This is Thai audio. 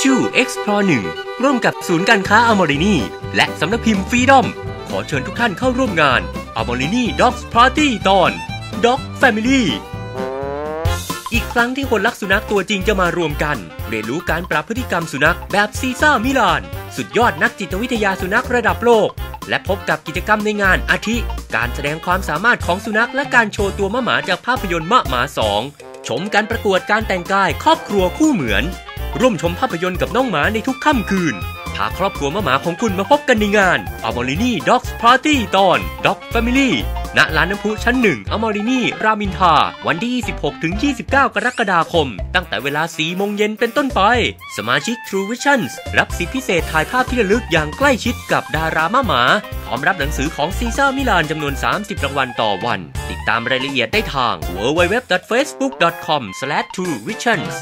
Statue Explore 1 ร่วมกับศูนย์การค้าอมรินีและสำนักพิมพ์ฟรีดอม ขอเชิญทุกท่านเข้าร่วมงานอมรินี Dogs Party ตอน Dog Family อีกครั้งที่คนรักสุนัขตัวจริงจะมารวมกัน เรียนรู้การปรับพฤติกรรมสุนัขแบบซีซ่ามิลาน สุดยอดนักจิตวิทยาสุนัขระดับโลก และพบกับกิจกรรมในงานอาทิ การแสดงความสามารถของสุนัขและการโชว์ตัวมะหมาจากภาพยนตร์มะหมาสองชมการประกวดการแต่งกายครอบครัวคู่เหมือน ร่วมชมภาพยนตร์กับน้องหมาในทุกค่ำคืน พาครอบครัวมะหมาของคุณมาพบกันในงานอมรินีด็อกส์พาร์ตี้ตอน Dog Family ณร้านน้ำพุชั้นหนึ่งอมรินีรามินทา วันที่ 26 ถึง 29 กรกฎาคม ตั้งแต่เวลา 4 โมงเย็นเป็นต้นไป สมาชิก True Visions รับสิทธิพิเศษถ่ายภาพที่ระลึกอย่างใกล้ชิดกับดารามะหมา พร้อมรับหนังสือของซีซ่ามิลานจำนวน 30 รางวัลต่อวัน ติดตามรายละเอียดได้ทาง www.facebook.com/truevisions